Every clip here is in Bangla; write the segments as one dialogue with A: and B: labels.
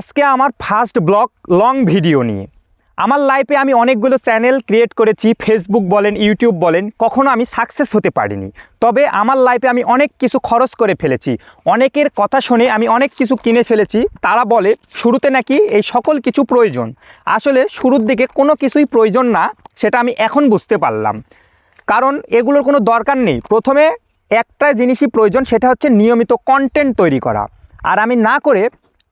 A: আজকে আমার ফার্স্ট ব্লগ লং ভিডিও নিয়ে। আমার লাইফে আমি অনেকগুলো চ্যানেল ক্রিয়েট করেছি ফেসবুক বলেন ইউটিউব বলেন, কখনো আমি সাকসেস হতে পারিনি। তবে আমার লাইফে আমি অনেক কিছু খরচ করে ফেলেছি। অনেকের কথা শুনে আমি অনেক কিছু কিনে ফেলেছি। তারা বলে, শুরুতে নাকি এই সকল কিছু প্রয়োজন। আসলে শুরুর দিকে কোনো কিছুই প্রয়োজন না, সেটা আমি এখন বুঝতে পারলাম। কারণ এগুলোর কোনো দরকার নেই। প্রথমে একটা জিনিসই প্রয়োজন, সেটা হচ্ছে নিয়মিত কন্টেন্ট তৈরি করা। আর আমি না করে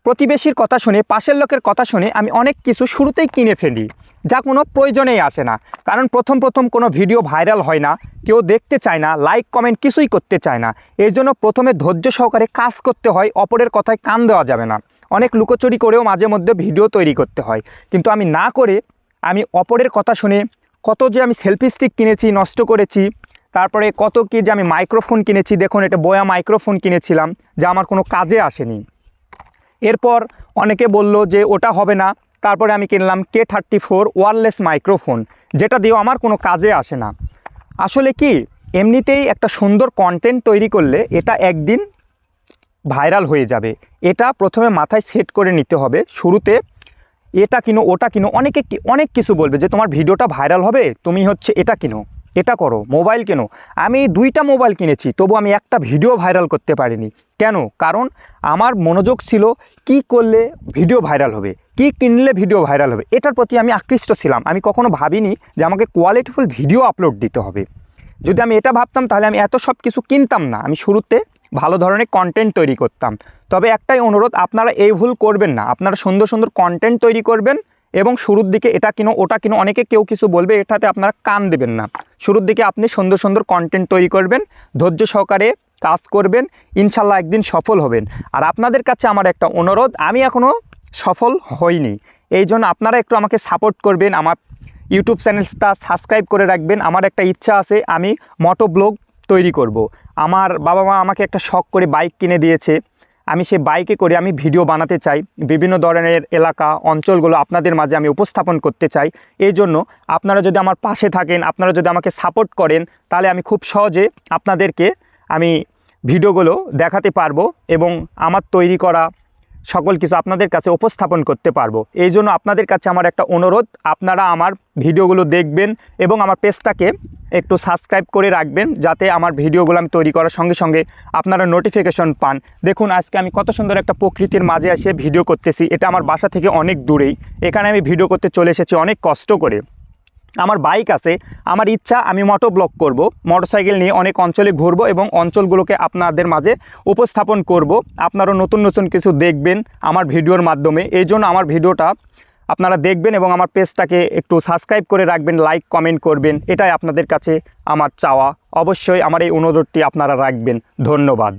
A: প্রতিবেশীর কথা শুনে, পাশের লোকের কথা শুনে আমি অনেক কিছু শুরুতেই কিনে ফেলি। যা কোনো প্রয়োজনেই আসে না। কারণ প্রথম প্রথম কোনো ভিডিও ভাইরাল হয় না, কেউ দেখতে চায় না, লাইক, কমেন্ট কিছুই করতে চায় না। এই জন্য প্রথমে ধৈর্য সহকারে কাজ করতে হয়, অপরের কথায় কান দেওয়া যাবে না। অনেক লুকোচুরি করেও মাঝে মধ্যে ভিডিও তৈরি করতে হয়। কিন্তু আমি না করে, আমি অপরের কথা শুনে কত যে আমি সেলফি স্টিক কিনেছি, নষ্ট করেছি, তারপরে কত কি যে আমি মাইক্রোফোন কিনেছি, দেখুন, এটা বয়া মাইক্রোফোন কিনেছিলাম, যা আমার কোনো কাজে আসেনি। এরপর অনেকে বলল যে ওটা হবে না। তারপরে আমি কিনলাম K thirty four wireless microphone যেটা দিয়েও আমার কোনো কাজে আসে না। আসলে কি, এমনিতেই একটা সুন্দর কন্টেন্ট তৈরি করলে এটা একদিন ভাইরাল হয়ে যাবে। এটা প্রথমে মাথায় সেট করে নিতে হবে। শুরুতে এটা কিনো, ওটা কিনো, অনেকে অনেক কিছু বলবে যে তোমার ভিডিওটা ভাইরাল হবে, তুমি হচ্ছে এটা কিনো। এটা করো মোবাইল কেনো? আমি দুইটা মোবাইল কিনেছি, তবু আমি একটা ভিডিও ভাইরাল করতে পারিনি। কেন? কারণ আমার মনোযোগ ছিল কি করলে ভিডিও ভাইরাল হবে, কি কিনলে ভিডিও ভাইরাল হবে, এটার প্রতি আমি আকৃষ্ট ছিলাম। আমি কখনো ভাবিনি যে আমাকে কোয়ালিটিফুল ভিডিও আপলোড দিতে হবে। যদি আমি এটা ভাবতাম, তাহলে আমি এত সব কিছু কিনতাম না। আমি শুরুতে ভালো ধরনের কন্টেন্ট তৈরি করতাম। তবে একটাই অনুরোধ, আপনারা এই ভুল করবেন না। আপনারা সুন্দর সুন্দর কন্টেন্ট তৈরি করবেন এবং শুরুর দিকে এটা কিনো, ওটা কিনো, অনেকে কেউ কিছু বলবে, এটাতে আপনারা কান দেবেন না। শুরুর দিকে আপনি সুন্দর সুন্দর কন্টেন্ট তৈরি করবেন, ধৈর্য সহকারে কাজ করবেন, ইনশাল্লাহ একদিন সফল হবেন। আর আপনাদের কাছে আমার একটা অনুরোধ, আমি এখনও সফল হইনি। এই জন্য আপনারা একটু আমাকে সাপোর্ট করবেন, আমার ইউটিউব চ্যানেলটা সাবস্ক্রাইব করে রাখবেন। আমার একটা ইচ্ছা আছে, আমি মোটো ব্লগ তৈরি করব। আমার বাবা মা আমাকে একটা শখ করে বাইক কিনে দিয়েছে। আমি সেই বাইকে করে আমি ভিডিও বানাতে চাই, বিভিন্ন ধরনের এলাকা, অঞ্চলগুলো আপনাদের মাঝে আমি উপস্থাপন করতে চাই। এই জন্য আপনারা যদি আমার পাশে থাকেন, আপনারা যদি আমাকে সাপোর্ট করেন, তাহলে আমি খুব সহজে আপনাদেরকে আমি ভিডিওগুলো দেখাতে পারব এবং আমার তৈরি করা সকল কিছু আপনাদের কাছে উপস্থাপন করতে পারব। এই জন্য আপনাদের কাছে আমার একটা অনুরোধ, আপনারা আমার ভিডিওগুলো দেখবেন এবং আমার পেজটাকে একটু সাবস্ক্রাইব করে রাখবেন, যাতে আমার ভিডিওগুলো আমি তৈরি করার সঙ্গে সঙ্গে আপনারা নোটিফিকেশন পান। দেখুন, আজকে আমি কত সুন্দর একটা প্রকৃতির মাঝে এসে ভিডিও করতেছি, এটা আমার বাসা থেকে অনেক দূরেই। এখানে আমি ভিডিও করতে চলে এসেছি অনেক কষ্ট করে। আমার বাইক আছে, আমার ইচ্ছা, আমি মোটো ব্লগ করব মোটরসাইকেল নিয়ে অনেক অঞ্চলে ঘুরবো এবং অঞ্চলগুলোকে আপনাদের মাঝে উপস্থাপন করব। আপনারা নতুন নতুন কিছু দেখবেন আমার ভিডিওর মাধ্যমে। এই জন্য আমার ভিডিওটা আপনারা দেখবেন এবং আমার পেজটাকে একটু সাবস্ক্রাইব করে রাখবেন লাইক কমেন্ট করবেন। এটাই আপনাদের কাছে আমার চাওয়া। অবশ্যই আমার এই অনুরোধটি আপনারা রাখবেন। ধন্যবাদ।